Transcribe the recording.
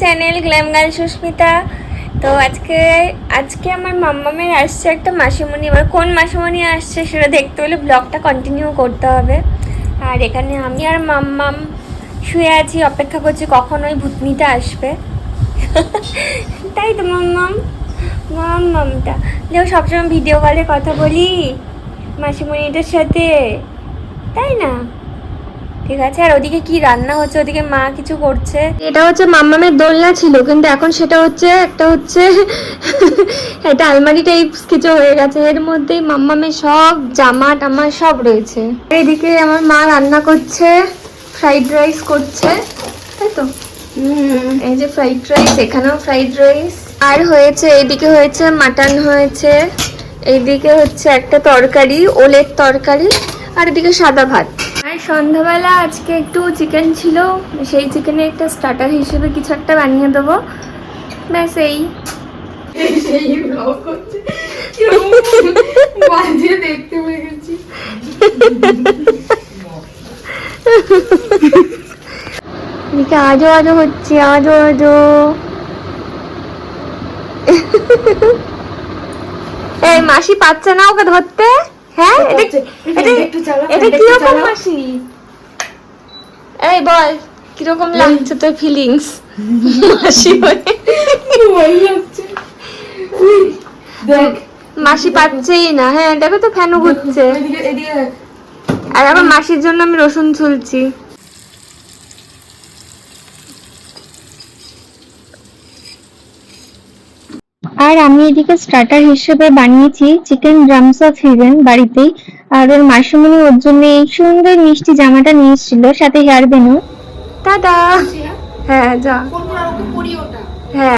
Channel glam girl Sushmita তো আজকে আজকে আমার মাম্মামের আসছে একটা মাসিমণি। এবার কোন মাসিমণি আসছে সেটা দেখতে হলে ব্লগটা কন্টিনিউ করতে হবে। আর এখানে আমি আর মাম্মাম শুয়ে আছি, অপেক্ষা করছি কখন ওই ভূতনিটা আসবে। তাই তো মাম্মাম, মাম্মামটা। দেখো সবসময় ভিডিও কলে কথা বলি মাসিমণিটার সাথে। তাই না? ঠিক আছে? আর ওদিকে কি রান্না হচ্ছে? ওদিকে মা কিছু করছে? এটা হচ্ছে মাম্মামের দোলনা ছিল কিন্তু এখন সেটা হচ্ছে একটা হচ্ছে একটা আলমারি টাইপস কিছু হয়ে গেছে। এর মধ্যেই মাম্মামের সব জামা টামা সব রয়েছে। এদিকে আমার মা রান্না করছে ফ্রাইড রাইস করছে তাই তো? এই যে ফ্রাইড রাইস এখানেও ফ্রাইড রাইস আর হয়েছে এদিকে হয়েছে মাটন হয়েছে এইদিকে হচ্ছে একটা তরকারি ওলের তরকারি আর এদিকে সাদা ভাত। সন্ধ্যাবেলা আজকে একটু চিকেন ছিল সেই চিকেনে একটা স্টার্টার হিসেবে কিছু একটা বানিয়ে দেবো। ব্যাস এই। দেখতে পেয়ে গেছি এদিকে আজো আজো হচ্ছে আজো আজো। এই মাসি পাচ্ছে না ওকে ধরতে? হ্যাঁ এটা এটা। মাসি? এই বল কীরকম লাগছে তোর ফিলিংস মাসি মাসি পাচ্ছেই না। হ্যাঁ দেখো তো ফ্যানও ঘুরছে। আর আবার মাসির জন্য আমি রসুন ছুলছি। আর আমি এদিকে স্টার্টার হিসেবে বানিয়েছি চিকেন ড্রামস অফ হিভেন বাড়িতেই। আর ওর মাসুমনি ওর জন্য এই সুন্দর মিষ্টি জামাটা নিয়ে এসেছিল সাথে হেয়ার বেনু দাদা হ্যাঁ যা। হ্যাঁ।